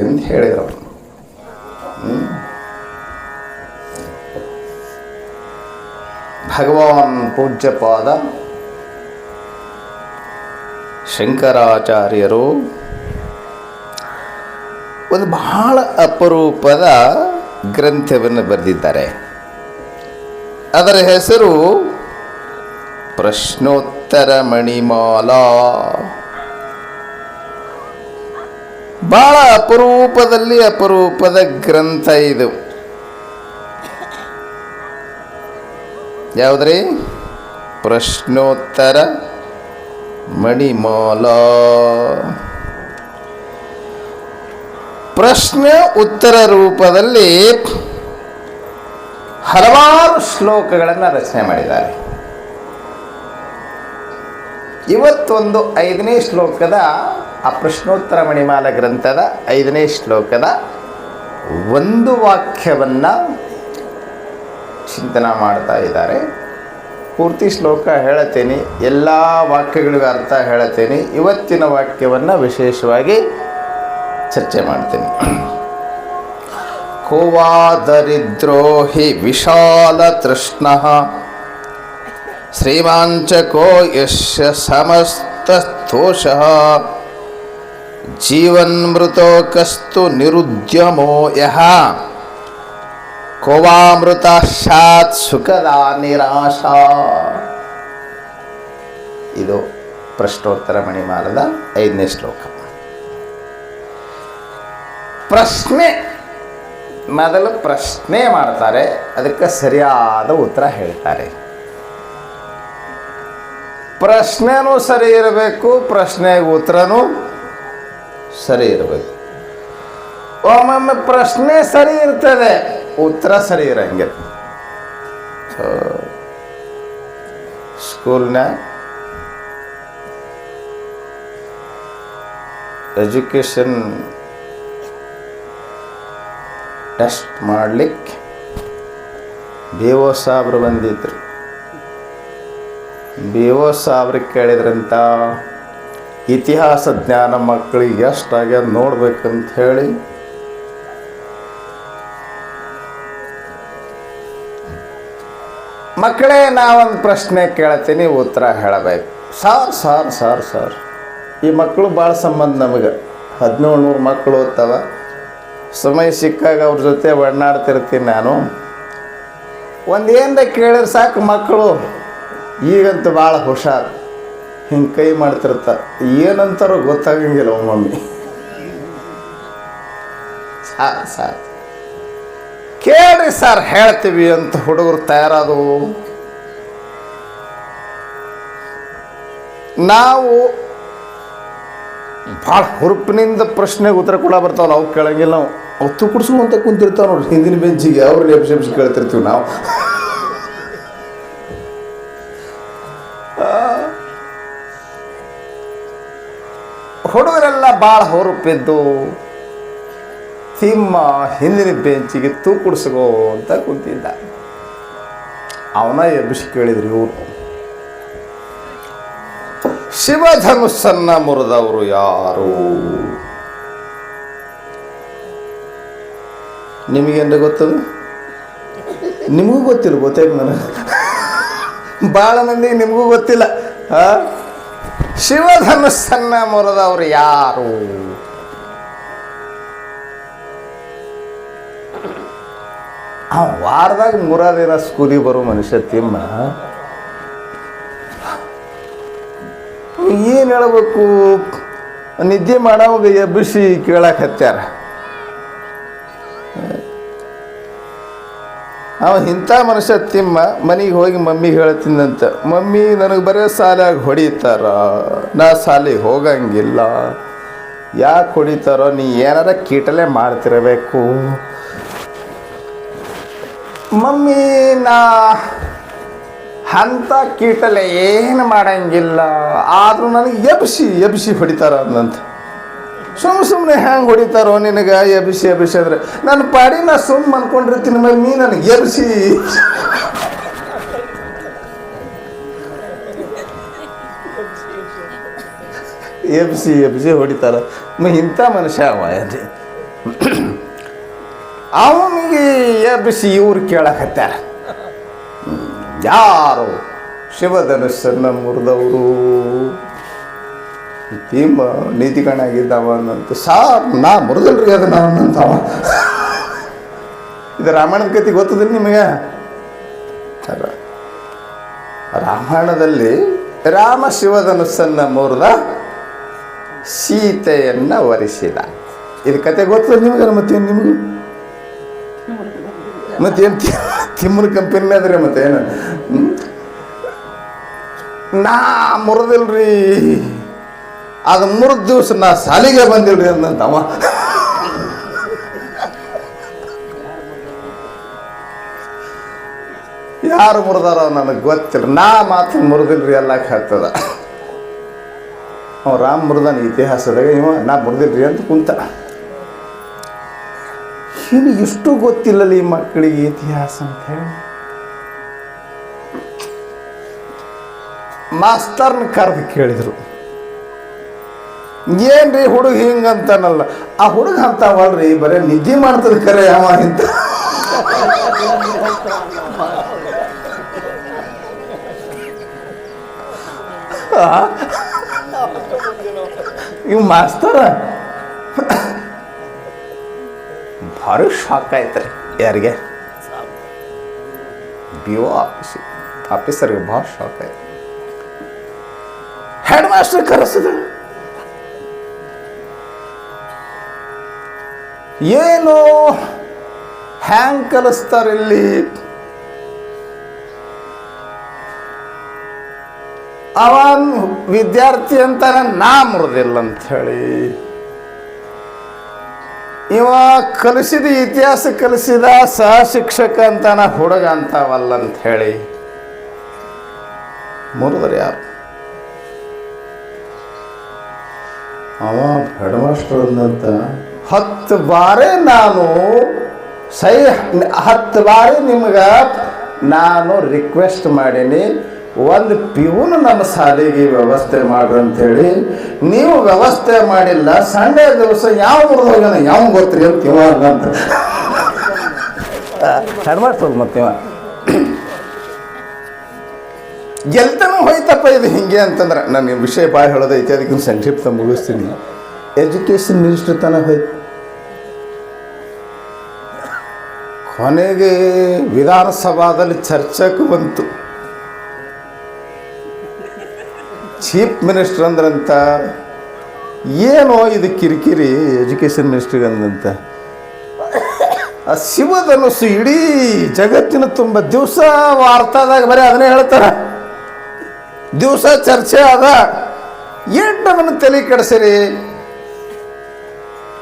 ಎಂದು ಹೇಳಿದರು. ಭಗವಾನ್ ಪೂಜ್ಯಪಾದ ಶಂಕರಾಚಾರ್ಯರು ಒಂದು ಬಹಳ ಅಪರೂಪದ ಗ್ರಂಥವನ್ನು ಬರೆದಿದ್ದಾರೆ. ಅದರ ಹೆಸರು ಪ್ರಶ್ನೋತ್ತರ ಮಣಿಮಾಲಾ. ಬಹಳ ಅಪರೂಪದಲ್ಲಿ ಅಪರೂಪದ ಗ್ರಂಥ ಇದು. ಯಾವುದ್ರಿ? ಪ್ರಶ್ನೋತ್ತರ ಮಣಿಮಾಲ. ಪ್ರಶ್ನೆ ಉತ್ತರ ರೂಪದಲ್ಲಿ ಹಲವಾರು ಶ್ಲೋಕಗಳನ್ನು ರಚನೆ ಮಾಡಿದ್ದಾರೆ. ಇವತ್ತೊಂದು ಐದನೇ ಶ್ಲೋಕದ ಆ ಪ್ರಶ್ನೋತ್ತರ ಮಣಿಮಾಲ ಗ್ರಂಥದ ಐದನೇ ಶ್ಲೋಕದ ಒಂದು ವಾಕ್ಯವನ್ನು ಚಿಂತನ ಮಾಡ್ತಾ ಇದ್ದಾರೆ. ಪೂರ್ತಿ ಶ್ಲೋಕ ಹೇಳತ್ತೇನೆ ಎಲ್ಲ ವಾಕ್ಯಗಳಿಗೂ ಅರ್ಥ ಹೇಳತ್ತೇನೆ ಇವತ್ತಿನ ವಾಕ್ಯವನ್ನು ವಿಶೇಷವಾಗಿ ಚರ್ಚೆ ಮಾಡ್ತೀನಿ. ಕೋವಾದರಿದ್ರೋಹಿ ವಿಶಾಲ ತೃಷ್ಣ. ಶ್ರೀಮಾಂಚಕೋ ಯಶ ಸಮಸ್ತ ಜೀವನ್ಮೃತೋ ಕಸ್ತು ನಿರುದ್ಯಮೋ ಯಹ ಕೋವಾಮೃತ ಶಾತ್ ಸುಖದ ನಿರಾಶಾ. ಇದು ಪ್ರಶ್ನೋತ್ತರ ಮಣಿಮಾಲದ ಐದನೇ ಶ್ಲೋಕ. ಪ್ರಶ್ನೆ, ಮೊದಲು ಪ್ರಶ್ನೆ ಮಾಡ್ತಾರೆ, ಅದಕ್ಕೆ ಸರಿಯಾದ ಉತ್ತರ ಹೇಳ್ತಾರೆ. ಪ್ರಶ್ನೆನೂ ಸರಿ ಇರಬೇಕು, ಪ್ರಶ್ನೆಗೆ ಉತ್ತರನೂ ಸರಿ ಇರಬೇಕು. ಒಮ್ಮೊಮ್ಮೆ ಪ್ರಶ್ನೆ ಸರಿ ಇರ್ತದೆ. ಉತ್ತರ ಸರಿ ಇರಂಗಿಲ್ಲ ಸೊ ಸ್ಕೂಲ್ನ ಎಜುಕೇಷನ್ ಟೆಸ್ಟ್ ಮಾಡಲಿಕ್ಕೆ ಬಿ ಒ ಸಾಬ್ರು ಬಂದಿದ್ರು. ಬಿ ಒ ಸಾಬ್ರಿಗೆ ಕೇಳಿದ್ರಂತ ಇತಿಹಾಸ ಜ್ಞಾನ ಮಕ್ಕಳಿಗೆ ಎಷ್ಟಾಗ್ಯದ ನೋಡ್ಬೇಕಂತ ಹೇಳಿ. ಮಕ್ಕಳೇ, ನಾವೊಂದು ಪ್ರಶ್ನೆ ಕೇಳ್ತೀನಿ, ಉತ್ತರ ಹೇಳಬೇಕು. Sir sir sir sir. ಈ ಮಕ್ಕಳು ಭಾಳ ಸಂಬಂಧ ನಮಗೆ. ಹದಿನೇಳು, ನೂರು ಮಕ್ಕಳು ಓದ್ತವ. ಸಮಯ ಸಿಕ್ಕಾಗ ಅವ್ರ ಜೊತೆ ಒಡನಾಡ್ತಿರ್ತೀನಿ ನಾನು. ಒಂದು ಏನದ ಕೇಳಿದ್ರೆ ಸಾಕು ಮಕ್ಕಳು. ಈಗಂತೂ ಭಾಳ ಹುಷಾರು. ಹಿಂಗೆ ಕೈ ಮಾಡ್ತಿರ್ತಾರೆ ಏನಂತಾರೋ ಗೊತ್ತಾಗಂಗಿಲ್ಲ ಒಮ್ಮೊಮ್ಮೆ. ಸಾ ಸಾ. ಕೇಳ್ರಿ ಸರ್, ಹೇಳ್ತೀವಿ ಅಂತ ಹುಡುಗರು ತಯಾರಾದವು. ನಾವು ಭಾಳ ಹುರುಪಿನಿಂದ ಪ್ರಶ್ನೆಗೆ ಉತ್ತರ ಕೂಡ ಬರ್ತಾವಲ್ಲ ಅವು ಕೇಳಂಗಿಲ್ಲ ನಾವು. ಅವು ತುಕುಡ್ಸ್ಕೊಂತ ಕುಂತಿರ್ತಾವ ನೋಡ್ರಿ, ಹಿಂದಿನ ಬೆಂಚಿಗೆ ಅವ್ರು ಎಬ್ಸಿ ಎಬ್ಸಿ ಕೇಳ್ತಿರ್ತೀವಿ ನಾವು. ಹುಡುಗರೆಲ್ಲ ಭಾಳ ಹೊರಪಿದ್ದು ತಿಮ್ಮ ಹಿಂದಿನ ಬೆಂಚಿಗೆ ತೂಕುಡಿಸ್ಕೋ ಅಂತ ಕುಂತಿದ್ದ. ಅವನ ಎಬ್ಬಿಸಿ ಕೇಳಿದ್ರು ಇವರು. ಶಿವಧನುಸ್ಸನ್ನ ಮುರಿದವರು ಯಾರು? ನಿಮಗೇನ್ರಿ ಗೊತ್ತು ನಿಮಗೂ ಗೊತ್ತಿಲ್ಲ ಗೊತ್ತಾಯ್ತು ನನಗೆ ಭಾಳ ಮಂದಿ ನಿಮಗೂ ಗೊತ್ತಿಲ್ಲ, ಆ? ಶಿವಧನುಸ್ಸನ್ನ ಮುರಿದವರು ಯಾರು? ಆ ವಾರದಾಗ ಮೂರ ಸ್ಕೂಲಿ ಬರೋ ಮನುಷ್ಯ ತಿಮ್ಮ. ಏನು ಹೇಳಬೇಕು? ನಿದ್ದೆ ಮಾಡೋ ಎಬ್ಬಿಸಿ ಕೇಳಕ್ಕೆ ಹತ್ಯಾರ. ಅವ ಇಂಥ ಮನುಷ್ಯ ತಿಮ್ಮ, ಮನೆಗೆ ಹೋಗಿ ಮಮ್ಮಿಗೆ ಹೇಳ್ತಿದ್ದಂತ ಮಮ್ಮಿ, ನನಗೆ ಬರೀ ಸಾಲಾಗ ಹೊಡಿತಾರ, ನಾ ಸಾಲಿಗೆ ಹೋಗಂಗಿಲ್ಲ. ಯಾಕೆ ಹೊಡಿತಾರೋ, ನೀ ಏನಾರ ಕೀಟಲೆ ಮಾಡ್ತಿರಬೇಕು. ಮಮ್ಮಿ, ನಾ ಅಂಥ ಕೀಟಲೆ ಏನು ಮಾಡಂಗಿಲ್ಲ, ಆದರೂ ನನಗೆ ಎಬ್ಸಿ ಎಬ್ಸಿ ಹೊಡಿತಾರ ಅಂದಂತ ಸುಮ್ಮ ಸುಮ್ಮನೆ ಹ್ಯಾಂಗೆ ಹೊಡಿತಾರೋ ನಿನಗೆ ಎಬಿಸಿ ಎಬಿಸಿ ಅಂದ್ರೆ. ನನ್ನ ಪಾಡಿ ನಾ ಸುಮ್ಮ ಅನ್ಕೊಂಡಿರ್ತೀನಿ ನೀ ನನಗೆ ಎಬಿಸಿ ಎಬ್ಸಿ ಎಬ್ಸಿ ಹೊಡಿತಾರ. ಇಂಥ ಮನುಷ್ಯ ಅವ ಏನ್ರಿ ಅವನಿಗೆ ಎಬಿಸಿ ಇವ್ರು ಕೇಳಕತ್ತಾರ. ಯಾರು? ಶಿವಧನುಸ್ಸನ್ನು ಮುರಿದವರು. ಭೀಮ ಅನ್ನಂತ ಸಾರ್, ನಾ ಮುರಿದಲ್ರಿ ಅನ್ನಂತಾವ ಇದು ರಾಮಾಯಣದ ಕತೆ ಗೊತ್ತದಿಲ್ಲ ನಿಮಗೆ? ರಾಮಾಯಣದಲ್ಲಿ ರಾಮ ಶಿವಧನುಸ್ಸನ್ನು ಮುರಿದ ಸೀತೆಯನ್ನ ವರಿಸಿದ. ಇದು ಕತೆ ಗೊತ್ತದ ನಿಮಗೆ ಮತ್ತೇನು ನಿಮಗೂ? ಮತ್ತೇನು ತಿಮ್ಮನ ಕಂಪನಿ ಅದ್ರಿ ಮತ್ತೇನು? ನಾ ಮುರಿದಿಲ್ರಿ. ಅದು ಮೂರು ದಿವಸ ನಾ ಸಾಲಿಗೆ ಬಂದಿಲ್ರಿ ಅಂದಂತವ. ಯಾರು ಮುರಿದಾರ ನನಗೆ ಗೊತ್ತಿಲ್ಲ. ನಾ ಮಾತ್ರ ಮುರಿದಿಲ್ರಿ ಎಲ್ಲ ಹೇಳ್ತದ. ಅವ ರಾಮ್ ಮುರಿದಾನ ಇತಿಹಾಸದಾಗ ಇವ, ನಾ ಮುರಿದಿಲ್ರಿ ಅಂತ ಕುಂತ. ಇನ್ನು ಇಷ್ಟು ಗೊತ್ತಿಲ್ಲಲ್ಲ ಈ ಮಕ್ಕಳಿಗೆ ಇತಿಹಾಸ ಅಂತ ಹೇಳಿ. ಮಾಸ್ತರ್ನ ಕರೆದು ಕೇಳಿದರು. ಏನ್ರಿ ಹುಡುಗ ಹಿಂಗಂತನಲ್ಲ ಆ ಹುಡುಗ ಅಂತಾವಲ್ರಿ, ಬರೀ ನಿದ್ದೆ ಮಾಡ್ತದೆ ಕರೆ ಯಾವ ಇಂತ ಇವ್ ಮಾಸ್ತಾರ? ಭಾರಿ ಶಾಕ್ ಆಯ್ತ್ರಿ ಯಾರಿಗೆ? ಬಿ ಓ ಆಫೀಸ್, ಆಫೀಸರ್ಗೆ ಭಾಳ ಶಾಕ್ ಆಯ್ತು. ಹೆಡ್ ಮಾಸ್ಟರ್ ಕರೆಸಿದ ಏನು ಹ್ಯಾಂಗ್ ಕಲಿಸ್ತಾರಿಲ್ಲಿ ಅವನ್ ವಿದ್ಯಾರ್ಥಿ ಅಂತ ನಾ ಮುರಿದಿಲ್ಲ ಅಂತ ಹೇಳಿ. ಇವ ಕಲಿಸಿದ ಇತಿಹಾಸ ಕಲಿಸಿದ ಸಹ ಶಿಕ್ಷಕ ನಾ ಹುಡುಗ ಅಂತಾವಲ್ಲ ಅಂತ ಹೇಳಿ. ಮುರಿದ್ರೆ ಯಾರು? ಅವ ಹೆಡ್ ಅಂದಂತ ಹತ್ತು ಬಾರಿ ನಾನು ಸೈ ಹತ್ತು ಬಾರಿ ನಿಮ್ಗೆ ನಾನು ರಿಕ್ವೆಸ್ಟ್ ಮಾಡೀನಿ. ಒಂದು ಪಿವನು ನಮ್ಮ ಸಾಲಿಗೆ ವ್ಯವಸ್ಥೆ ಮಾಡ್ರಿ ಅಂಥೇಳಿ. ನೀವು ವ್ಯವಸ್ಥೆ ಮಾಡಿಲ್ಲ ಸಂಡೇ ದಿವಸ ಯಾವ ಹೋಗ್ಯಾನ ಯಾವ ಗೊತ್ತ್ರಿ ಅಂತ ಅಂತ. ಮಾಸ್ಟರ್ ಮತ್ತೆ ಗೆಲ್ತನೂ ಹೋಯ್ತಪ್ಪ ಇದು ಹಿಂಗೆ ಅಂತಂದ್ರೆ. ನಾನು ವಿಷಯ ಭಾಳ ಹೇಳೋದೈತಿ ಅದಕ್ಕಿಂತ ಸಂಕ್ಷಿಪ್ತ ಮುಗಿಸ್ತೀನಿ. ಎಜುಕೇಷನ್ ಮಿನಿಸ್ಟ್ರ್ ತನಕ ಹೋಯ್ತು. ಕೊನೆಗೆ ವಿಧಾನಸಭಾದಲ್ಲಿ ಚರ್ಚೆಗೆ ಬಂತು. ಚೀಫ್ ಮಿನಿಸ್ಟರ್ ಅಂದ್ರಂತ, ಏನೋ ಇದು ಕಿರಿಕಿರಿ ಎಜುಕೇಷನ್ ಮಿನಿಸ್ಟ್ರಿಗೆ ಅಂದಂತ ಆ ಶಿವಧನುಸ್ಸು ಇಡೀ ಜಗತ್ತಿನ ತುಂಬ ದಿವಸ ವಾರ್ತಾದಾಗ ಬರೀ ಅದನ್ನೇ ಹೇಳ್ತಾರ. ದಿವಸ ಚರ್ಚೆ ಆದ ಏನು ನಮ್ಮನ್ನು ತಲೆ ಕೆಡಿಸಿರಿ.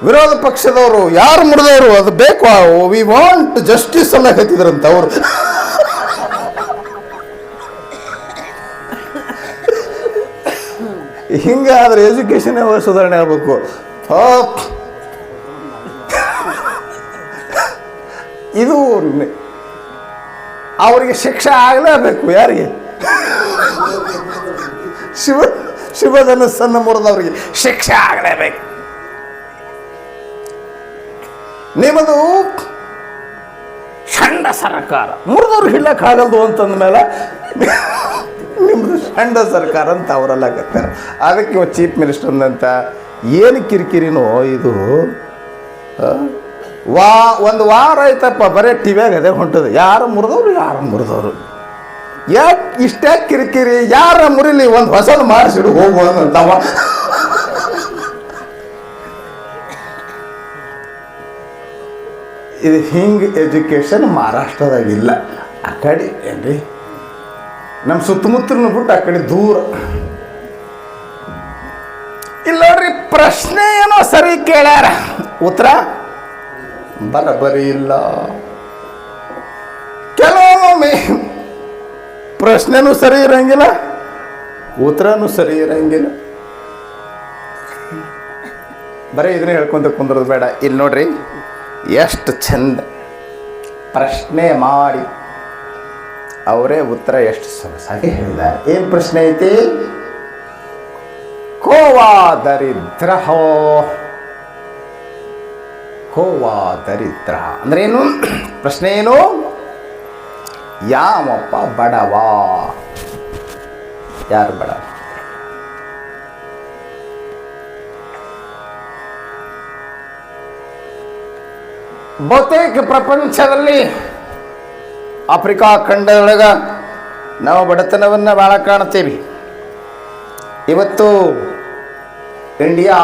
ವಿರೋಧ ಪಕ್ಷದವರು ಯಾರು ಮುರಿದವರು, ಅದು ಬೇಕು ವಿ ವಾಂಟ್ ಜಸ್ಟಿಸ್ ಅಲ್ಲ ಹೇಳ್ತಿದ್ರಂತ ಅವರು. ಹಿಂಗಾದ್ರೆ ಎಜುಕೇಶನ್ ಸುಧಾರಣೆ ಆಗ್ಬೇಕು. ಇದು ಅವರಿಗೆ ಶಿಕ್ಷೆ ಆಗಲೇಬೇಕು ಯಾರಿಗೆ? ಶಿವ, ಶಿವಧನಸ್ಸನ್ನು ಮುರಿದವರಿಗೆ ಶಿಕ್ಷೆ ಆಗಲೇಬೇಕು. ನಿಮ್ಮದು ಷಂಡ ಸರ್ಕಾರ. ಮುರಿದವ್ರು ಹಿಡ್ಲಕ್ಕಾಗಲ್ದು ಅಂತಂದ ಮೇಲೆ ನಿಮ್ಮದು ಷಂಡ ಸರ್ಕಾರ ಅಂತ ಅವರೆಲ್ಲ ಕತ್ತಾರೆ ಅದಕ್ಕೆ ಇವ ಚೀಫ್ ಮಿನಿಸ್ಟರ್ ಅಂದಂತ ಏನು ಕಿರಿಕಿರಿನೋ ಇದು ವಾ ಒಂದು ವಾರ ಆಯ್ತಪ್ಪ ಬರೀ ಟಿವ್ಯಾಗ ಅದೇ ಹೊಂಟದ. ಯಾರು ಮುರಿದವ್ರು ಯಾರು ಮುರಿದವ್ರು? ಯಾಕೆ ಇಷ್ಟೇ ಕಿರಿಕಿರಿ ಯಾರ ಮುರಿಲಿ ಒಂದು ಹೊಸದು ಮಾಡಿಸಿಡು ಹೋಗುವ ಇದು ಹಿಂಗೆ ಎಜುಕೇಷನ್ ಮಹಾರಾಷ್ಟ್ರದಾಗ ಇಲ್ಲ ಆ ಕಡೆ ಏನ್ರಿ? ನಮ್ಮ ಸುತ್ತಮುತ್ತಲೂ ಬಿಟ್ಟು ಆ ಕಡೆ ದೂರ. ಇಲ್ಲ ನೋಡ್ರಿ ಪ್ರಶ್ನೆ ಏನೋ ಸರಿ ಕೇಳ್ಯಾರ. ಉತ್ತರ, ಬರಬರಿ ಇಲ್ಲ. ಕೆಲವೊಮ್ಮೆ ಪ್ರಶ್ನೆನೂ ಸರಿ ಇರಂಗಿಲ್ಲ, ಉತ್ತರನೂ ಸರಿ ಇರಂಗಿಲ್ಲ. ಬರೀ ಇದನ್ನೇ ಹೇಳ್ಕೊಂತ ಕುಂದ್ರದು ಬೇಡ. ಇಲ್ಲಿ ನೋಡ್ರಿ ಎಷ್ಟು ಚಂದ ಪ್ರಶ್ನೆ ಮಾಡಿ. ಅವರೇ ಉತ್ತರ ಎಷ್ಟು ಸೊಗಸಾಗಿ ಹೇಳಿದ್ದಾರೆ. ಏನು ಪ್ರಶ್ನೆ ಐತಿ? ಕೋವಾ ದರಿದ್ರ ಕೋವಾ ದರಿದ್ರ ಅಂದ್ರೆ ಏನು? ಪ್ರಶ್ನೆ ಏನು? ಯಾವಪ್ಪ ಬಡವ. ಯಾರು ಬಡವ? ಬಹುತೇಕ ಪ್ರಪಂಚದಲ್ಲಿ ಆಫ್ರಿಕಾ ಖಂಡದೊಳಗೆ ನಾವು ಬಡತನವನ್ನು ಭಾಳ ಕಾಣ್ತೀವಿ ಇವತ್ತು ಇಂಡಿಯಾ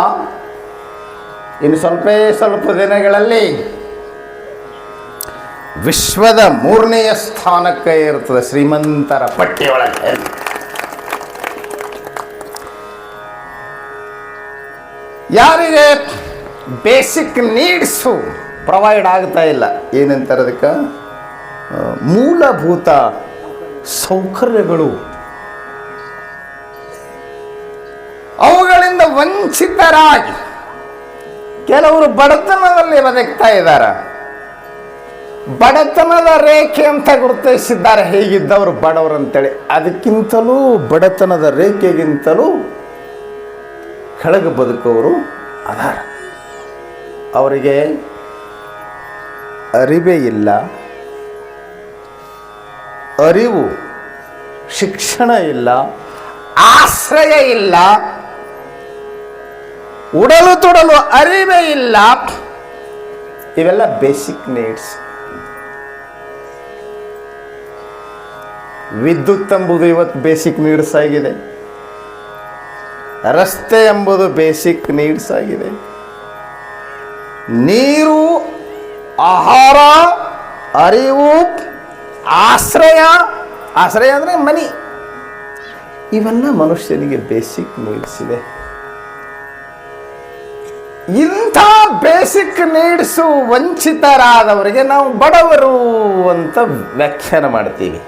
ಇನ್ನು ಸ್ವಲ್ಪ ಸ್ವಲ್ಪ ದಿನಗಳಲ್ಲಿ ವಿಶ್ವದ ಮೂರನೆಯ ಸ್ಥಾನಕ್ಕೆ ಇರ್ತದೆ ಶ್ರೀಮಂತರ ಪಟ್ಟಿಯೊಳಗೆ. ಯಾರಿಗೆ ಬೇಸಿಕ್ ನೀಡ್ಸು ಪ್ರೊವೈಡ್ ಆಗ್ತಾ ಇಲ್ಲ. ಏನಂತಾರೆ ಅದಕ್ಕೆ ಮೂಲಭೂತ ಸೌಕರ್ಯಗಳು. ಅವುಗಳಿಂದ ವಂಚಿತರಾಗಿ ಕೆಲವರು ಬಡತನದಲ್ಲಿ ಬದುಕ್ತಾ ಇದ್ದಾರೆ. ಬಡತನದ ರೇಖೆ ಅಂತ ಗುರುತಿಸಿದ್ದಾರೆ. ಹೇಗಿದ್ದವರು ಬಡವರು ಅಂತೇಳಿ ಅದಕ್ಕಿಂತಲೂ ಬಡತನದ ರೇಖೆಗಿಂತಲೂ ಕೆಳಗೆ ಬದುಕೋರು ಅದಾರ. ಅವರಿಗೆ ಅರಿವೇ ಇಲ್ಲ ಅರಿವು ಶಿಕ್ಷಣ ಇಲ್ಲ, ಆಶ್ರಯ ಇಲ್ಲ, ಉಡಲು ತೊಡಲು ಅರಿವೇ ಇಲ್ಲ. ಇವೆಲ್ಲ ಬೇಸಿಕ್ ನೀಡ್ಸ್ ವಿದ್ಯುತ್ ಎಂಬುದು ಇವತ್ತು ಬೇಸಿಕ್ ನೀಡ್ಸ್ ಆಗಿದೆ. ರಸ್ತೆ ಎಂಬುದು ಬೇಸಿಕ್ ನೀಡ್ಸ್ ಆಗಿದೆ. ನೀರು ಆಹಾರ, ಅರಿವು, ಆಶ್ರಯ. ಆಶ್ರಯ ಅಂದರೆ ಮನಿ. ಇವೆಲ್ಲ ಮನುಷ್ಯನಿಗೆ ಬೇಸಿಕ್ ನೀಡ್ಸ್ ಇದೆ. ಇಂಥ ಬೇಸಿಕ್ ನೀಡ್ಸು ವಂಚಿತರಾದವರಿಗೆ ನಾವು ಬಡವರು ಅಂತ ವ್ಯಾಖ್ಯಾನ ಮಾಡ್ತೀವಿ.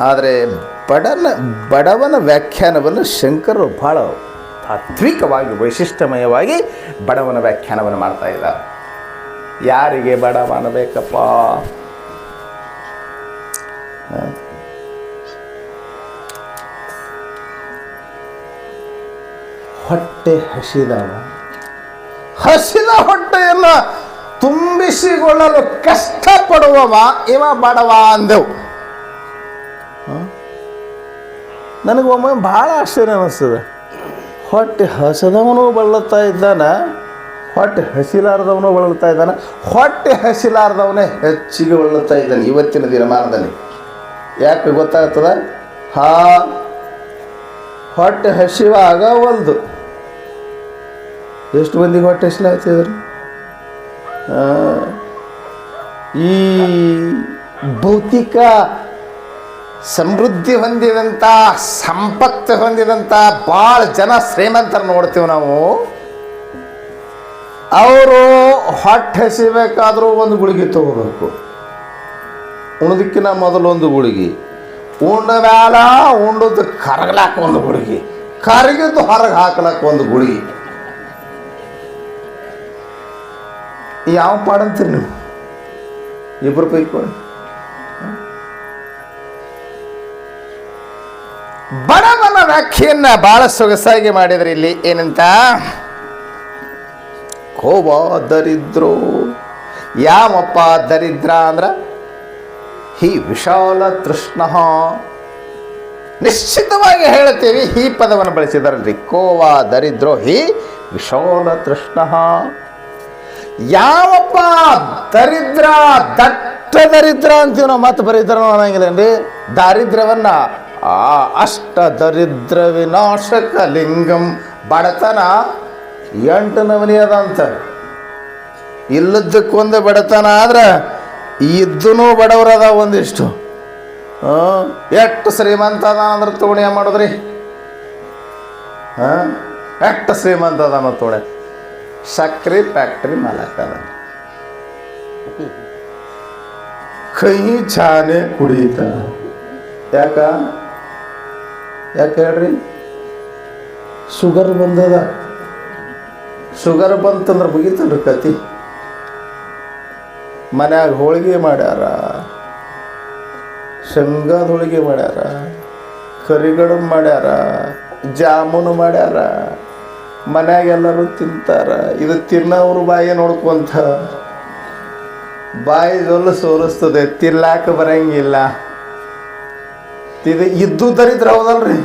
ಆದರೆ ಬಡನ, ಬಡವನ ವ್ಯಾಖ್ಯಾನವನ್ನು ಶಂಕರರು ಬಹಳ ತಾತ್ವಿಕವಾಗಿ, ವೈಶಿಷ್ಟ್ಯಮಯವಾಗಿ ಬಡವನ ವ್ಯಾಖ್ಯಾನವನ್ನು ಮಾಡ್ತಾ ಇದ್ದಾರೆ. ಯಾರಿಗೆ ಬಡ ಮಾಡಬೇಕಪ್ಪ? ಹೊಟ್ಟೆ ಹಸಿದವ ಹಸಿದ ಹೊಟ್ಟೆಯನ್ನು ತುಂಬಿಸಿಕೊಳ್ಳಲು ಕಷ್ಟಪಡುವವ ಇವ ಬಡವ ಅಂದೆವು. ನನಗೆ ಒಮ್ಮೆ ಭಾಳ ಆಶ್ಚರ್ಯ ಅನಿಸ್ತದೆ. ಹೊಟ್ಟೆ ಹಸದವನು ಬಳಲುತ್ತಾ ಇದ್ದಾನ? ಹೊಟ್ಟೆ ಹಸಿಲಾರದವನು ಬಳಲುತ್ತಾ ಇದ್ದಾನೆ. ಹೊಟ್ಟೆ ಹಸಿಲಾರದವನೇ ಹೆಚ್ಚಿಗೆ ಬಳಲುತ್ತಾ ಇದ್ದಾನೆ ಇವತ್ತಿನ ದಿನಮಾನದಲ್ಲಿ. ಯಾಕೆ ಗೊತ್ತಾಗ್ತದ? ಹಾ, ಹೊಟ್ಟೆ ಹಸಿವಾಗ ಒಲ್ದು. ಎಷ್ಟು ಮಂದಿಗೆ ಹೊಟ್ಟೆ ಹಸಿಲಾಗ್ತಿದ್ರು ಈ ಭೌತಿಕ ಸಮೃದ್ಧಿ ಹೊಂದಿದಂಥ ಸಂಪತ್ತು ಹೊಂದಿದಂಥ ಭಾಳ ಜನ ಶ್ರೀಮಂತರು ನೋಡ್ತೀವಿ ನಾವು. ಅವರು ಹೊಟ್ಟೆ ಹಸಿಬೇಕಾದ್ರೂ ಒಂದು ಗುಳಿಗೆ ತಗೋಬೇಕು. ಉಣದಕ್ಕಿಂತ ಮೊದಲೊಂದು ಗುಳಿಗೆ. ಉಂಡ ಮ್ಯಾಲ ಉಂಡದ್ದು ಕರಗ್ಲಾಕ ಒಂದು ಗುಳಿಗೆ. ಕರಗಿದ್ದು ಹೊರಗೆ ಹಾಕ್ಲಾಕ ಒಂದು ಗುಳಿಗೆ. ಯಾವ ಪಾಡಂತೀರಿ ನೀವು? ಇಬ್ಬರು ಪೈಕೊಂಡು ಕೊಡಿ. ಬಡವನ ವ್ಯಾಖ್ಯೆಯನ್ನ ಬಹಳ ಸೊಗಸಾಗಿ ಮಾಡಿದ್ರಿ ಇಲ್ಲಿ ಏನಂತ? ಕೋವ ದರಿದ್ರೋ ಯಾವಪ್ಪ ದರಿದ್ರ ಅಂದ್ರ, ಹಿ ವಿಶಾಲ ತೃಷ್ಣ. ನಿಶ್ಚಿತವಾಗಿ ಹೇಳ್ತೀವಿ ಈ ಪದವನ್ನು ಬಳಸಿದಾರಲ್ರಿ. ಕೋವ ದರಿದ್ರೋ, ಹಿ ವಿಶಾಲ ತೃಷ್ಣ. ಯಾವಪ್ಪ ದರಿದ್ರ, ದಟ್ಟ ದರಿದ್ರ ಅಂತೀವಿ ನಾವು ಮತ್ತೆ ಬರಿದ್ರ ಅನ್ನಂಗಿಲ್ಲೇನ್ರಿ? ದಾರಿದ್ರ್ಯವನ್ನ, ಆ ಅಷ್ಟ ದರಿದ್ರ ವಿನಾಶಕ ಲಿಂಗಂ ಬಡತನ ಎಂಟು ನಮನಿ ಅದ ಅಂತ. ಇಲ್ಲದಕ್ಕೊಂದು ಬಡತನ ಆದ್ರೆ ಇದ್ದೂ ಬಡವರದ ಒಂದಿಷ್ಟು. ಎಷ್ಟು ಶ್ರೀಮಂತ ಅದ ಅಂದ್ರೆ ತೋಣಿ ಮಾಡೋದ್ರಿ? ಹಾಂ, ಎಷ್ಟು ಶ್ರೀಮಂತ ಅದ ತೋಣೆ? ಸಕ್ರೆ ಫ್ಯಾಕ್ಟ್ರಿ ಮಾಲಕ ಅದ ಕೈ ಚಾನೆ ಕುಡಿತ. ಯಾಕ? ಯಾಕೆ ಹೇಳ್ರಿ? ಶುಗರ್ ಬಂದದ. ಶುಗರ್ ಬಂತಂದ್ರೆ ಮುಗಿತಲ್ರಿ ಕತಿ. ಮನ್ಯಾಗ ಹೋಳಿಗೆ ಮಾಡ್ಯಾರ, ಶೇಂಗಾದ ಹೋಳಿಗೆ ಮಾಡ್ಯಾರ ಕರಿಗಡ ಮಾಡ್ಯಾರ, ಜಾಮೂನು ಮಾಡ್ಯಾರ, ಮನ್ಯಾಗ ಎಲ್ಲರೂ ತಿಂತಾರ. ಇದು ತಿನ್ನೋರು ಬಾಯಿ ನೋಡ್ಕೊಂತ ಬಾಯಿ ಜೊಲ್ಲು ಸೋರಿಸ್ತದೆ ತಿರ್ಲಾಕ ಬರಂಗಿಲ್ಲ. ಇದು ಇದ್ದು ದರಿದ್ರ ಹೌದಲ್ರಿ?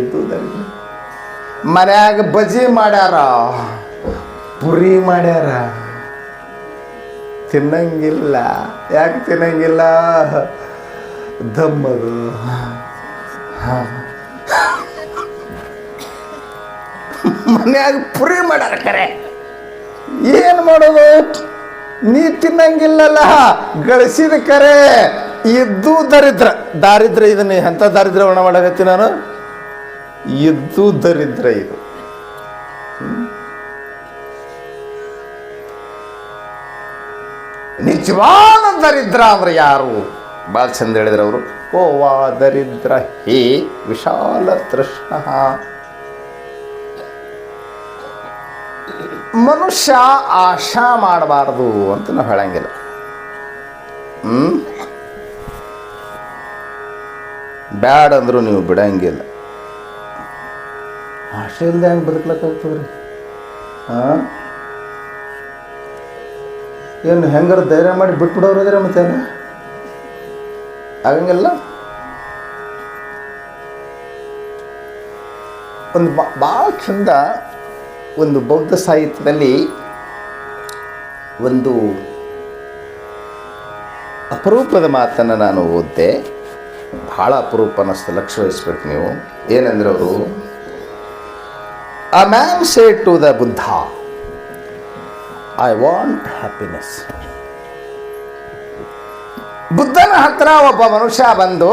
ಇದ್ದು ದರಿದ್ರ. ಮನ್ಯಾಗ ಬಜಿ ಮಾಡ್ಯಾರ. ಪುರಿ ಮಾಡ್ಯಾರ. ತಿನ್ನಂಗಿಲ್ಲ. ಯಾಕೆ ತಿನ್ನಂಗಿಲ್ಲ? ದಮ್ಮದು. ಮನ್ಯಾಗ ಪುರಿ ಮಾಡ್ಯಾರ ಕರೆ. ಏನು ಮಾಡೋದು? ನೀ ತಿನ್ನಂಗಿಲ್ಲಲ್ಲ. ಗಳಿಸಿದ ಕರೆ. ಇದ್ದು ದರಿದ್ರ. ದಾರಿದ್ರ ಇದನ್ನ. ಎಂಥ ದಾರಿದ್ರ ಒಣ ಮಾಡಕತ್ತಿ ನಾನು? ಇದ್ದು ದರಿದ್ರ ಇದು? ನಿಜವಾದ ದರಿದ್ರ ಅಂದ್ರೆ ಯಾರು? ಭಾಳ ಚಂದ ಹೇಳಿದ್ರು ಅವರು. ವಾ, ದರಿದ್ರ ಹೇ, ವಿಶಾಲ ತೃಷ್ಣ. ಮನುಷ್ಯ ಆಶಾ ಮಾಡಬಾರ್ದು ಅಂತ ನಾವು ಹೇಳಂಗಿಲ್ಲ. ಹ್ಮ್? ಬ್ಯಾಡ್ ಅಂದ್ರು ನೀವು ಬಿಡಂಗಿಲ್ಲ. ಇಲ್ಲದೆ ಹೆಂಗೆ ಬದುಕ್ಲಕ್ಕಾಗ್ತದ್ರಿ ಹಾಂ ಏನು ಹೆಂಗಾರ ಧೈರ್ಯ ಮಾಡಿ ಬಿಟ್ಬಿಡೋರು ಇದ್ರೆ ಮತ್ತೆ? ಆಗಂಗಿಲ್ಲ. ಒಂದು ಭಾಳ ಚಂದ ಒಂದು ಬೌದ್ಧ ಸಾಹಿತ್ಯದಲ್ಲಿ ಒಂದು ಅಪರೂಪದ ಮಾತನ್ನು ನಾನು ಓದಿದೆ. ಭಾಳ ಅಪರೂಪ ಅನ್ನಿಸ್ತು, ಲಕ್ಷ ವಹಿಸ್ಬೇಕು ನೀವು. ಏನಂದ್ರೆ ಅವರು a man say to the Buddha I want happiness ಬುದ್ಧನ ಹತ್ರ ಒಬ್ಬ ಮನುಷ್ಯ ಬಂದು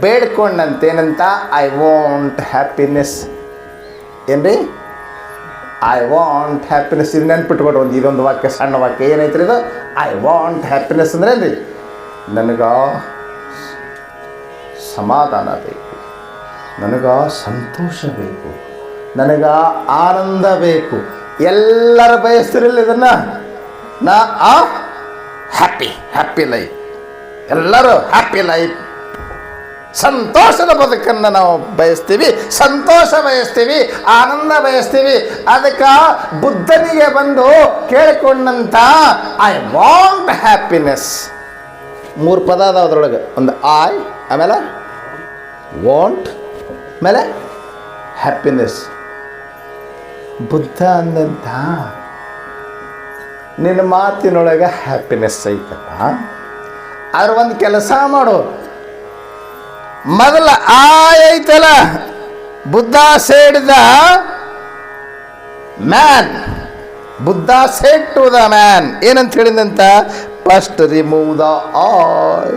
ಬೇಡ್ಕೊಂಡಂತೇನಂತ ಐ ವಾಂಟ್ ಹ್ಯಾಪಿನೆಸ್ ಏನ್ರಿ? ಐ ವಾಂಟ್ ಹ್ಯಾಪಿನೆಸ್ ಇದು ನೆನ್ಪಿಟ್ಕೊಡ್ರಿ ಒಂದು, ಇದೊಂದು ವಾಕ್ಯ, ಸಣ್ಣ ವಾಕ್ಯ, ಏನೈತ್ರಿ ಇದು? ಐ ವಾಂಟ್ ಹ್ಯಾಪಿನೆಸ್ ಅಂದ್ರೆ ಏನ್ರಿ? ನನಗೆ ಸಮಾಧಾನ ಬೇಕು. ನನಗ ಸಂತೋಷ ಬೇಕು. ನನಗ ಆನಂದ ಬೇಕು. ಎಲ್ಲರ ಬಯಸ್ತಿರಲಿಲ್ಲ ಇದನ್ನ ನಾ ಆ ಹ್ಯಾಪಿ ಹ್ಯಾಪಿ ಲೈಫ್ ಎಲ್ಲರೂ ಹ್ಯಾಪಿ ಲೈಫ್ ಸಂತೋಷದ ಬದುಕನ್ನು ನಾವು ಬಯಸ್ತೀವಿ, ಸಂತೋಷ ಬಯಸ್ತೀವಿ, ಆನಂದ ಬಯಸ್ತೀವಿ. ಅದಕ್ಕೆ ಬುದ್ಧನಿಗೆ ಬಂದು ಕೇಳಿಕೊಂಡಂತ ಐ ವಾಂಟ್ ಹ್ಯಾಪಿನೆಸ್ ಮೂರು ಪದ ಅದಾವ ಅದ್ರೊಳಗೆ. ಒಂದು ಐ ಆಮೇಲೆ ವಾಂಟ್ ಆಮೇಲೆ ಹ್ಯಾಪಿನೆಸ್ ಬುದ್ಧ ಅಂದಂತ? ನಿನ್ನ ಮಾತಿನೊಳಗೆ ಹ್ಯಾಪಿನೆಸ್ ಐತಪ್ಪ. ಆದ್ರೆ ಒಂದು ಕೆಲಸ ಮಾಡು. ಮೊದಲ ಆ ಐತಲ್ಲ, Buddha ಸೇಡಿದ man Buddha said to the man ಏನಂತ ಹೇಳಿದಂತ first remove the I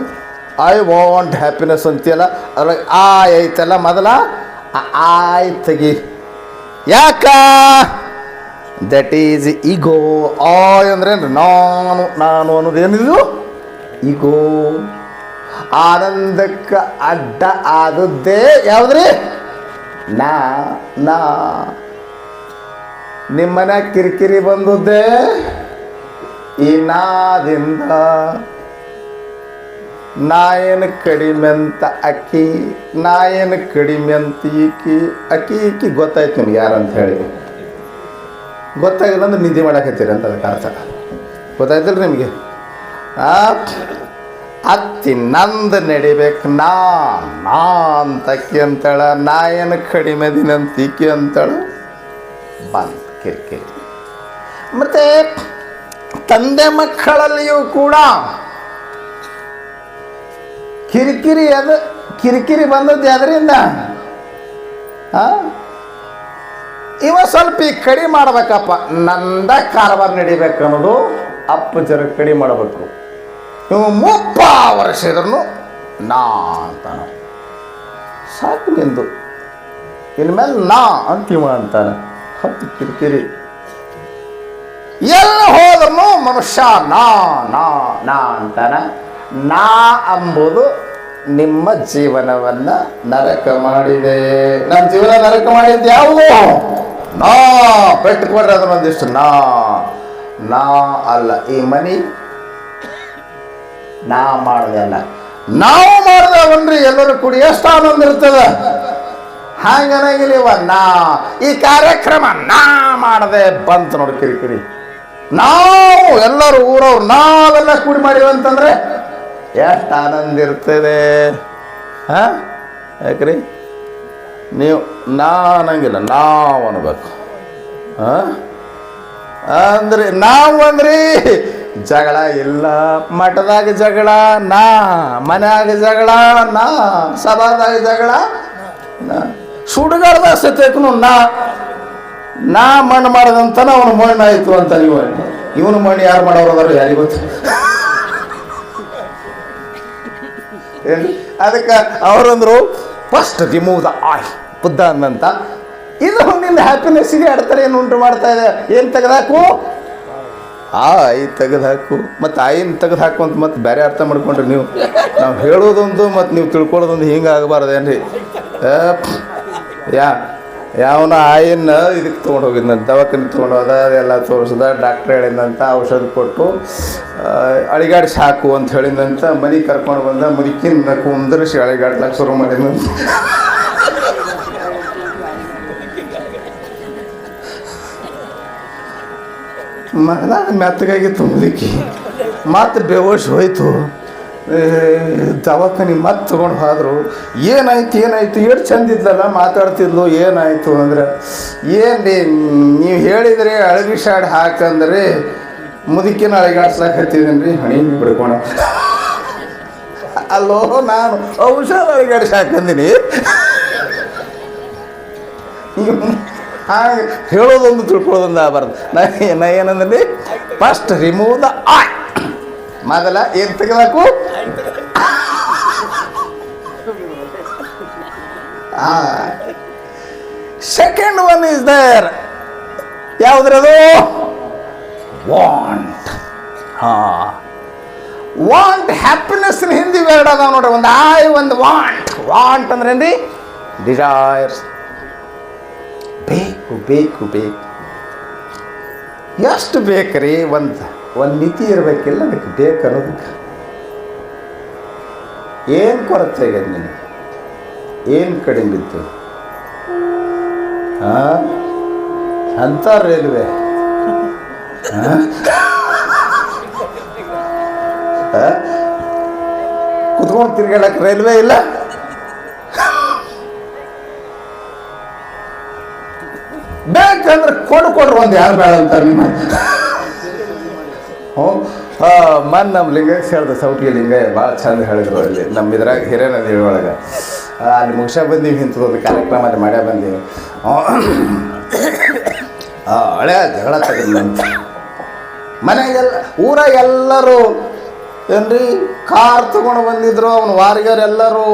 I want happiness ಅಂತೀಯಲ್ಲ ಅದ್ರೊಳಗೆ ಆ ಐತಲ್ಲ ಮೊದಲ ಆಯ್ತಗಿ ಆಯ್ ತೆಗಿ. ಯಾಕ? ದಟ್ ಈಸ್ ಈಗೋ ಆಯ್ ಅಂದ್ರೆ ನಾನು ನಾನು ಅನ್ನೋದು ಏನಿದು? ಈಗೋ ಆನಂದಕ್ಕೆ ಅಡ್ಡ ಆದದ್ದೇ ಯಾವ್ದ್ರಿ? ನಾ ನಾ. ನಿಮ್ಮನೆ ಕಿರಿಕಿರಿ ಬಂದದ್ದೇ ಈ ನಾದಿಂದ. ನಾ ಕಡಿಮೆಂತ ಕಡಿಮೆ ಅಂತ ಅಕ್ಕಿ ನಾ ಏನು ಕಡಿಮೆ ಅಂತ ಈಕಿ, ಅಕ್ಕಿ ಈಕಿ ಗೊತ್ತಾಯ್ತು ನಿಮ್ಗೆ ಯಾರಂತ ಹೇಳಿ. ಗೊತ್ತಾಗಿಲ್ಲ ಅಂದ್ರೆ ನಿದ್ದೆ ಮಾಡಕತ್ತೀರಿ ಅಂತ ಅದಕ್ಕೆ ಅರ್ಥ. ಗೊತ್ತಾಯ್ತಲ್ಲ ನಿಮಗೆ? ಆ, ಅತ್ತಿ ನಂದ್ ನಡಿಬೇಕು ನಾ ನಾ ಅಂತ ಅಕ್ಕಿ ಅಂತಾಳ ನಾ ಏನು ಕಡಿಮೆ ದಿನ ಅಂತ ಈಕಿ ಅಂತಾಳ. ಬಂದ್ ಕಿರಿಕಿರಿ ಮತ್ತೆ ತಂದೆ ಮಕ್ಕಳಲ್ಲಿಯೂ ಕೂಡ ಕಿರಿಕಿರಿ ಅದು, ಕಿರಿಕಿರಿ ಬಂದದ್ದು ಅದರಿಂದ ಇವ ಸ್ವಲ್ಪ ಈ ಕಡಿಮೆ ಮಾಡ್ಬೇಕಪ್ಪ. ನಂದ ಕಾರವಾರ ನಡಿಬೇಕು ಅನ್ನೋದು ಅಪ್ಪ ಜರ ಕಡಿಮೆ ಮಾಡಬೇಕು. ಇವು ಮುಪ್ಪ ವರ್ಷ ನಾ ಅಂತಾನ. ಸಾಕು ನಿಂದು. ಇನ್ಮೇಲೆ ನಾ ಅಂತಿಮ ಅಂತಾನೆ. ಹತ್ತು ಕಿರಿಕಿರಿ. ಎಲ್ಲ ಹೋದ್ರೂ ಮನುಷ್ಯ ನಾ ನಾ ನಾ ಅಂತಾನ. ನಾ ಅಂಬುದು ನಿಮ್ಮ ಜೀವನವನ್ನ ನರಕ ಮಾಡಿದೆ. ನಮ್ಮ ಜೀವನ ನರಕ ಮಾಡಿದ್ದು ಯಾವುದು? ನಾ. ಪೆಟ್ಟುಕೊಂಡ್ರೆ ಅದನ್ನ ಒಂದಿಷ್ಟು ನಾ. ನಾ ಅಲ್ಲ, ಈ ಮನಿ ನಾ ಮಾಡ್ದೆ ಅಲ್ಲ. ನಾವು ಮಾಡಿದವನ್ರಿ ಎಲ್ಲರೂ ಕೂಡಿ ಎಷ್ಟು ಆನಂದ ಇರ್ತದ. ಇವ ನಾ. ಈ ಕಾರ್ಯಕ್ರಮ ನಾ ಮಾಡದೆ ಬಂತು ನೋಡಿ ಕಿರಿಕಿರಿ. ನಾವು ಎಲ್ಲರೂ ಊರವ್ರು ನಾವೆಲ್ಲ ಕೂಡಿ ಮಾಡಿವಿ ಅಂತಂದ್ರೆ ಎಷ್ಟು ಆನಂದ ಇರ್ತದೆ? ಹಾ? ಯಾಕ್ರಿ? ನೀವು ನಾ ಅನ್ನಂಗಿಲ್ಲ ನಾವು ಅನ್ಬೇಕು. ಹಾ? ಅಂದ್ರೆ ನಾವು ಅಂದ್ರಿ ಜಗಳ ಇಲ್ಲ, ಮಠದಾಗ ಜಗಳ, ನಾ ಮನ್ಯಾಗ ಜಗಳ, ನಾ ಸಭಾದಾಗ ಜಗಳ, ನಾ ಸುಡುಗಾಡ್ದಾಗ ಸತ್ಯಕ್ಕೂ ನಾ ನಾ ಮಣ್ಣು ಮಾಡ್ದಂತನ ಅವನು ಮಣ್ಣು ಆಯಿತು ಅಂತ ನೀವು ಇವನು ಮಣ್ಣು ಯಾರು ಮಾಡೋರು ಅದಾರ ಯಾರಿಗೆ ಅದಕ್ಕೆ ಅವರಂದರು first remove the I Buddha ಅಂದಂತ. ಇದು ನಿನ್ನ ಹ್ಯಾಪಿನೆಸ್ಸಿಗೆ ಏನು ಉಂಟು ಮಾಡ್ತಾ ಇದೆ? ಏನು ತೆಗೆದಾಕು? ಆಯ್ ತೆಗೆದಾಕು. ಮತ್ತು ಆಯಿನ ತೆಗೆದು ಹಾಕು ಅಂತ ಮತ್ತೆ ಬೇರೆ ಅರ್ಥ ಮಾಡ್ಕೊಂಡ್ರಿ ನೀವು. ನಾವು ಹೇಳೋದೊಂದು ಮತ್ತು ನೀವು ತಿಳ್ಕೊಳ್ಳೋದೊಂದು ಹಿಂಗೆ ಆಗಬಾರ್ದೇನ್ರಿ ಯಾ. ಯಾವನ ಆಯಿನ ಇದಕ್ಕೆ ತೊಗೊಂಡು ಹೋಗಿದ್ದಂತ ದವಾಖಾನೆ ತೊಗೊಂಡು ಹೋದ ಅದೆಲ್ಲ ತೋರಿಸ್ದ ಡಾಕ್ಟ್ರ್ ಹೇಳಿದಂತ ಔಷಧ ಕೊಟ್ಟು ಅಳಿಗಾಡಿ ಸಾಕು ಅಂತ ಹೇಳಿದಂತ ಮನೆ ಕರ್ಕೊಂಡು ಬಂದ ಮುದುಕಿನ ಕುಂದ್ರಿಸಿ ಅಳಿಗಾಡ್ಲಕ್ಕೆ ಶುರು ಮಾಡಿದಂತ ಮಗನ ಮೆತ್ತಗಾಗಿತ್ತು ಮುದುಕಿ. ಮತ್ತೆ ಬೇವೋಶ್ ಹೋಯ್ತು. ದವಾಖಾನೆ ಮತ್ತೆ ತೊಗೊಂಡು ಹೋದರು. ಏನಾಯ್ತು ಏನಾಯ್ತು? ಎಷ್ಟು ಚಂದ ಇದ್ಲಲ್ಲ ಮಾತಾಡ್ತಿದ್ಲು ಏನಾಯ್ತು ಅಂದ್ರೆ ಏನು ರೀ ನೀವು ಅಳಗಿ ಶಾಡ್ ಹಾಕಂದ್ರೆ ಮುದುಕಿನ ಅಳಗಾಡ್ಸ್ಲಾಕತ್ತಿದ್ದೀನಿ ರೀ ಹಣಿ ಬಿಡ್ಕೋಣ ಅಲ್ಲೋ ನಾನು ಔಷಧ ಅಳಗಾಡಿಸಿ ಹಾಕಂದಿನಿ. ಹಾಗೆ ಹೇಳೋದೊಂದು ತಿಳ್ಕೊಳ್ಳೋದೊಂದು ಆಗಬಾರ್ದು. ನಾ ನಾ ಏನಂದ್ರೆ ಫಸ್ಟ್ ರಿಮೂವ್ ದ ಆಯ್ ಮೊದಲ, ಏನ್ ತೆಗಿಬೇಕು? ಸೆಕೆಂಡ್ ಒನ್ ಇಸ್ ದೇರ್ ಯಾವುದ್ರದು? ವಾಂಟ್ ಹಾ. ವಾಂಟ್ ಹ್ಯಾಪಿನೆಸ್ ಹಿಂದಿ ಎರಡು ಅದಾವ ನೋಡ್ರಿ, ಒಂದು ಐ ಒಂದು ವಾಂಟ್ ವಾಂಟ್ ಅಂದ್ರೆ ಏನ್ರಿ? ಡಿಸೈರ್ಸ್ ಬೇಕು ಬೇಕು ಬೇಕು. ಎಷ್ಟು ಬೇಕ್ರಿ? ಒಂದು ಒಂದು ಮಿತಿ ಇರಬೇಕಿಲ್ಲ, ಅದಕ್ಕೆ ಬೇಕು ಅನ್ನೋದಕ್ಕೆ ಏನು ಕೊರತೆ ಆಗ್ಯದ ನಿನಗೆ? ಏನು ಕಡಿಮೆ ಇತ್ತು? ಹಾಂ ಅಂಥ ರೈಲ್ವೆ. ಕುತ್ಕೊಂಡು ತಿರ್ಗಾಡಕ್ಕೆ ರೈಲ್ವೆ ಇಲ್ಲ? ಬೇಕಂದ್ರೆ ಕೊಡು ಕೊಡ್ರಿ ಒಂದು ಯಾರು ಬೇಡ ಅಂತ ನಿಮ್ಮ ಮನ್ ನಮ್ಮ ಲಿಂಗ ಹೇಳ್ದೆ ಸೌಟಿಗೆ ಲಿಂಗ ಭಾಳ ಚಂದ ಹೇಳಿದ್ರು ಅಲ್ಲಿ ನಮ್ಮ ಇದ್ರಾಗ ಹಿರೇನದಿ ಒಳಗೆ ಅಲ್ಲಿ ಮುಗಿಸ ಬಂದೀವಿ ಇಂಥದ್ದೊಂದು ಕಾರ್ಯಕ್ರಮ ಅಲ್ಲಿ ಮಾಡ್ಯಾ ಬಂದೀವಿ. ಹಳೆ ಜಗಳ ತೆಗೆದಂತ ಮನೆಗೆಲ್ಲ ಊರಾಗ ಎಲ್ಲರೂ ಏನ್ರಿ, ಕಾರ್ ತಗೊಂಡು ಬಂದಿದ್ರು, ಅವನ ವಾರಿಗರು ಎಲ್ಲರೂ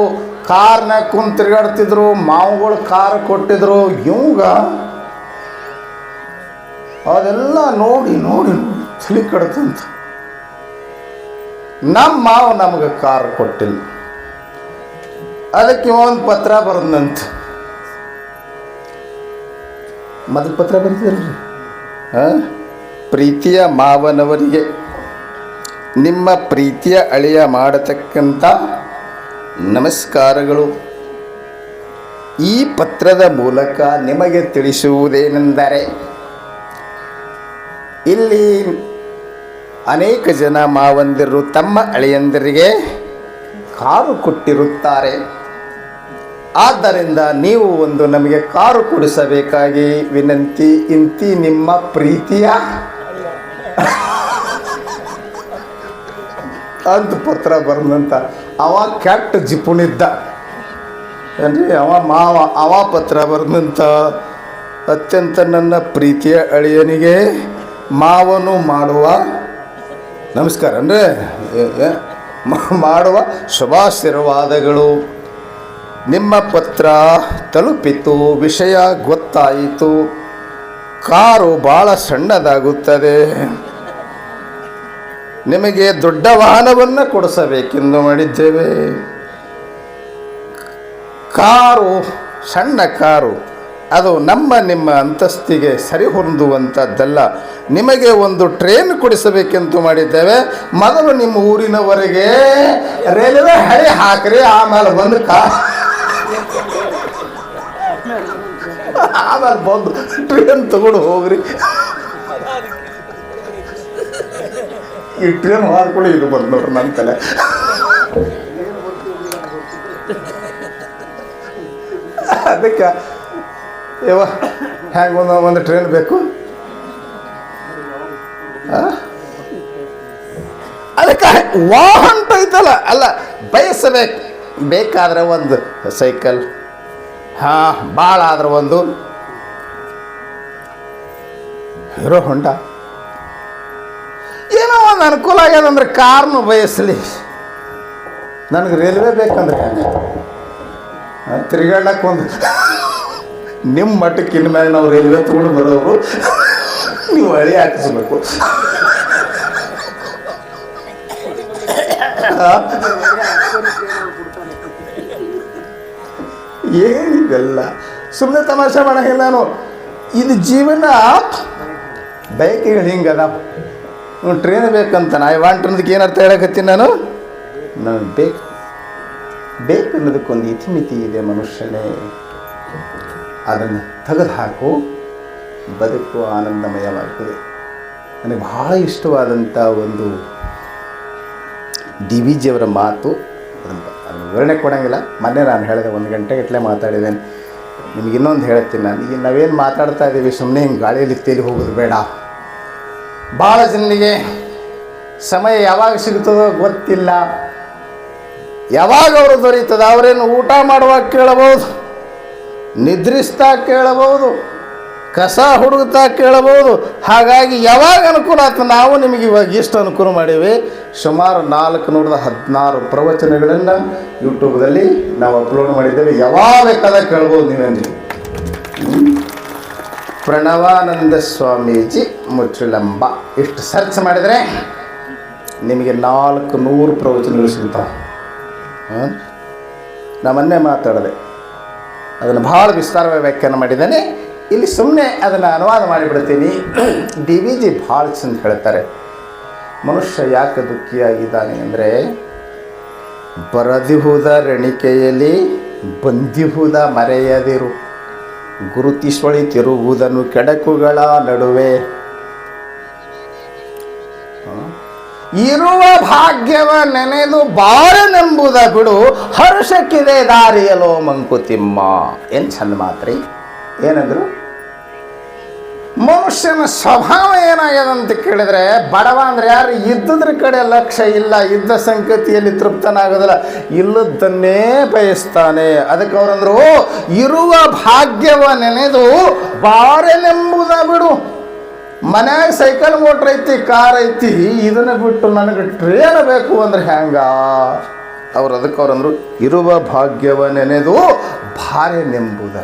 ಕಾರ್ನಾಗ ಕುಂತ ತಿರುಗಾಡ್ತಿದ್ರು, ಮಾವುಗಳು ಕಾರ್ ಕೊಟ್ಟಿದ್ರು, ಇವಂಗ ಅದೆಲ್ಲ ನೋಡಿ ನೋಡಿ. ತಲೆ ಕಡ್ತಂತ ನಮ್ಮ ಮಾವ ನಮಗೆ ಕಾರ್ ಕೊಟ್ಟಿಲ್ಲ. ಅದಕ್ಕೆ ಒಂದು ಪತ್ರ ಬರೆದಂತ ಮೊದಲು ಪತ್ರ ಬರೀತಿರಲ್ರಿ ಹಾಂ ಪ್ರೀತಿಯ ಮಾವನವರಿಗೆ, ನಿಮ್ಮ ಪ್ರೀತಿಯ ಅಳಿಯ ಮಾಡತಕ್ಕಂಥ ನಮಸ್ಕಾರಗಳು. ಈ ಪತ್ರದ ಮೂಲಕ ನಿಮಗೆ ತಿಳಿಸುವುದೇನೆಂದರೆ ಇಲ್ಲಿ ಅನೇಕ ಜನ ಮಾವಂದಿರು ತಮ್ಮ ಅಳಿಯಂದಿರಿಗೆ ಕಾರು ಕೊಟ್ಟಿರುತ್ತಾರೆ. ಆದ್ದರಿಂದ ನೀವು ಒಂದು ನಮಗೆ ಕಾರು ಕೊಡಿಸಬೇಕಾಗಿ ವಿನಂತಿ, ಇಂತಿ ನಿಮ್ಮ ಪ್ರೀತಿಯ? ಅಂತ ಪತ್ರ ಬರ್ದಂತ. ಅವ ಕೆಟ್ಟ ಜಿಪುಣಿದ್ದ ಏನ್ರಿ, ಅವ ಮಾವ, ಅವ ಪತ್ರ ಬರ್ದಂತ. ಅತ್ಯಂತ ನನ್ನ ಪ್ರೀತಿಯ ಅಳಿಯನಿಗೆ ಮಾವನು ಮಾಡುವ ನಮಸ್ಕಾರ ಅಂದರೆ ಮಾಡುವ ಶುಭಾಶೀರ್ವಾದಗಳು. ನಿಮ್ಮ ಪತ್ರ ತಲುಪಿತು, ವಿಷಯ ಗೊತ್ತಾಯಿತು. ಕಾರು ಭಾಳ ಸಣ್ಣದಾಗುತ್ತದೆ. ನಿಮಗೆ ದೊಡ್ಡ ವಾಹನವನ್ನು ಕೊಡಿಸಬೇಕೆಂದು ಮಾಡಿದ್ದೇವೆ. ಕಾರು, ಸಣ್ಣ ಕಾರು ಅದು ನಮ್ಮ ನಿಮ್ಮ ಅಂತಸ್ತಿಗೆ ಸರಿ ಹೊಂದುವಂಥದ್ದಲ್ಲ. ನಿಮಗೆ ಒಂದು ಟ್ರೈನ್ ಕೊಡಿಸಬೇಕೆಂದು ಮಾಡಿದ್ದೇವೆ. ಮೊದಲು ನಿಮ್ಮ ಊರಿನವರೆಗೆ, ರೈಲ್ವೆ ಹಳಿ ಹಾಕ್ರಿ, ಆಮೇಲೆ ಬಂದು ಕಾ. ಆಮೇಲೆ ಬಂದು ಟ್ರೈನ್ ತಗೊಂಡು ಹೋಗ್ರಿ. ಈ ಟ್ರೈನ್ ಹಾಕೊಳ್ಳಿ ಇದು ಬಂದು ನೋಡ್ರಿ ನನ್ನ ತಲೆ ಅದಕ್ಕೆ ಯವ್ವ, ಹ್ಯಾಂಗ ಒಂದು ಒಂದು ಟ್ರೈನ್ ಬೇಕು? ಅದಕ್ಕೆ ವಾಹನ ಐತಲ್ಲ, ಅಲ್ಲ, ಬಯಸಬೇಕು. ಬೇಕಾದ್ರೆ ಒಂದು ಸೈಕಲ್, ಹಾಂ ಭಾಳ ಆದ್ರೆ ಒಂದು. ಹೀರೋ ಹೊಂಡ ಏನೋ ಒಂದು ಅನುಕೂಲ ಆಗ್ಯದಂದ್ರೆ ಕಾರ್ನು ಬಯಸಲಿ. ನನಗೆ ರೈಲ್ವೆ ಬೇಕಂದ್ರೆ. ತಿರುಗಾಡಕ್ಕೆ ಒಂದು. ನಿಮ್ಮ ಮಟ್ಟಕ್ಕೆ ಇನ್ಮೇಲೆ ನಾವು ರೈಲ್ವೆ ತಗೊಂಡು ಬರೋರು ನೀವು ಹಳಿ ಹಾಕಿಸ್ಬೇಕು. ಏನಿದೆಲ್ಲ? ಸುಮ್ಮನೆ ತಮಾಷೆ ಮಾಡಂಗಿಲ್ಲ ನಾನು. ಇದು ಜೀವನ ಬೈಕ್ಗಳು ಹಿಂಗದ. ಟ್ರೈನ್ ಬೇಕಂತ ನಾ ವಾಂಟ್ ಅನ್ನೋದಕ್ಕೆ ಏನು ಅರ್ಥ ಹೇಳಕತ್ತೀನಿ ನಾನು? ನನಗೆ ಬೇಕು. ಬೇಕು ಅನ್ನೋದಕ್ಕೊಂದು ಇತಿಮಿತಿ ಇದೆ ಮನುಷ್ಯನೇ. ಅದನ್ನು ತೆಗೆದು ಹಾಕು ಬದುಕು ಆನಂದಮಯವಾಗ್ತದೆ. ನನಗೆ ಬಹಳ ಇಷ್ಟವಾದಂಥ ಒಂದು ಡಿ ವಿ ಜಿಯವರ ಮಾತು ಅದನ್ನು ವಿವರಣೆ ಕೊಡೋಂಗಿಲ್ಲ. ಮೊನ್ನೆ ನಾನು ಹೇಳಿದೆ ಒಂದು ಗಂಟೆಗಟ್ಟಲೆ ಮಾತಾಡಿದ್ದೇನೆ. ನಿಮ್ಗೆ ಇನ್ನೊಂದು ಹೇಳ್ತೀನಿ ನಾನು. ಈಗ ನಾವೇನು ಮಾತಾಡ್ತಾ ಇದ್ದೀವಿ ಸುಮ್ಮನೆ ಹಿಂಗೆ ಗಾಳಿಯಲ್ಲಿ ತೇಲಿ ಹೋಗೋದು ಬೇಡ. ಭಾಳ ಜನರಿಗೆ ಸಮಯ ಯಾವಾಗ ಸಿಗುತ್ತದೋ ಗೊತ್ತಿಲ್ಲ. ಯಾವಾಗ ಅವರು ದೊರೀತದ ಅವರೇನು ಊಟ ಮಾಡುವಾಗ ಕೇಳಬಹುದು. ನಿದ್ರಿಸ್ತಾ ಕೇಳಬಹುದು, ಕಸ ಹುಡುಕ್ತಾ ಕೇಳಬಹುದು. ಹಾಗಾಗಿ ಯಾವಾಗ ಅನುಕೂಲ ಆಯ್ತು ನಾವು ನಿಮಗೆ ಇವಾಗ ಇಷ್ಟು ಅನುಕೂಲ ಮಾಡೀವಿ. ಸುಮಾರು ನಾಲ್ಕು ನೂರದ ಹದಿನಾರು ಪ್ರವಚನಗಳನ್ನು ಯೂಟ್ಯೂಬ್ದಲ್ಲಿ ನಾವು ಅಪ್ಲೋಡ್ ಮಾಡಿದ್ದೇವೆ. ಯಾವಾಗ ಬೇಕಾದಾಗ ಕೇಳ್ಬೋದು ನೀವೇನು ಪ್ರಣವಾನಂದ ಸ್ವಾಮೀಜಿ ಮುಚ್ಚಿಳಂಬ ಇಷ್ಟು ಸರ್ಚ್ ಮಾಡಿದರೆ ನಿಮಗೆ ನಾಲ್ಕು ನೂರು ಪ್ರವಚನಗಳು ಸಿಗ್ತಾವೆ. ನಮ್ಮನ್ನೇ ಮೊನ್ನೆ ಮಾತಾಡಿದೆ. ಅದನ್ನು ಭಾಳ ವಿಸ್ತಾರವಾಗಿ ವ್ಯಾಖ್ಯಾನ ಮಾಡಿದ್ದೇನೆ. ಇಲ್ಲಿ ಸುಮ್ಮನೆ ಅದನ್ನು ಅನುವಾದ ಮಾಡಿಬಿಡ್ತೀನಿ. ಡಿ ವಿ ಜಿ ಭಾಳ ಚಂದ ಹೇಳ್ತಾರೆ. ಮನುಷ್ಯ ಯಾಕೆ ದುಃಖಿಯಾಗಿದ್ದಾನೆ ಅಂದರೆ, ಬರದಿಹುದ ರಣಿಕೆಯಲ್ಲಿ ಬಂದಿಹುದ ಮರೆಯದಿರು. ಗುರುತಿಸೊಳಿತಿರುವುದನ್ನು ಕೆಡಕುಗಳ ನಡುವೆ ಇರುವ ಭಾಗ್ಯವ ನೆನೆದು ಬಾರನೆಂಬುದ ಬಿಡು, ಹರ್ಷಕ್ಕಿದೆ ದಾರಿಯಲೋ ಮಂಕುತಿಮ್ಮ. ಏನು ಚಂದ ಮಾತ್ರಿ ಏನಂದ್ರು? ಮನುಷ್ಯನ ಸ್ವಭಾವ ಏನಾಗ್ಯದ ಅಂತ ಕೇಳಿದ್ರೆ, ಬಡವ ಅಂದ್ರೆ ಯಾರು ಇದ್ದದ್ರ ಕಡೆ ಲಕ್ಷ್ಯ ಇಲ್ಲ, ಇದ್ದ ಸಂಗತಿಯಲ್ಲಿ ತೃಪ್ತನಾಗೋದಿಲ್ಲ ಇಲ್ಲದನ್ನೇ ಬಯಸ್ತಾನೆ. ಅದಕ್ಕೆ ಅವರಂದ್ರು, ಇರುವ ಭಾಗ್ಯವ ನೆನೆದು ಬಾರೆನೆಂಬುದ ಬಿಡು. ಮನ್ಯಾಗ ಸೈಕಲ್ ಮೋಟ್ರ್ ಐತಿ, ಕಾರ್ ಐತಿ, ಇದನ್ನ ಬಿಟ್ಟು ನನಗೆ ಟ್ರೇನ್ ಬೇಕು ಅಂದ್ರೆ ಹ್ಯಾಂಗ ಅವ್ರು ಅದಕ್ಕೆ ಅವ್ರಂದ್ರು ಇರುವ ಭಾಗ್ಯವ ನೆನೆದು ಭಾರೆ ನೆಂಬುದ?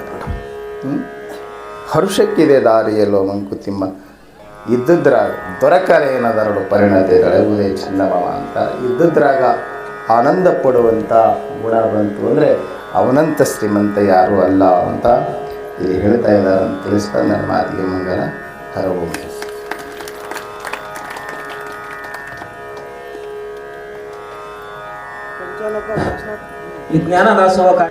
ಹರುಷಕ್ಕಿದೆ ದಾರಿಯಲ್ಲೋ ಮಂಕುತಿಮ್ಮ ಇದ್ದದ್ರಾಗ ದೊರಕರೇನದರಡು ಪರಿಣತಿ ಪರಿಣತಿಗಳೇ ಚಂದಮಾವ ಅಂತ. ಇದ್ದದ್ರಾಗ ಆನಂದ ಪಡುವಂಥ ಗುಣ ಬಂತು ಅಂದರೆ ಅವನಂತ ಶ್ರೀಮಂತ ಯಾರೂ ಅಲ್ಲ ಅಂತ ಇಲ್ಲಿ ಹೇಳ್ತಾ ಇದ್ದಾರೆ ಅಂತ ತಿಳಿಸ್ತಾ ನನ್ನ ಮಾತಿಗೆ ಮಂಗಲ ಹರವು. ಈ ಜ್ಞಾನ ದಾಸೋಹ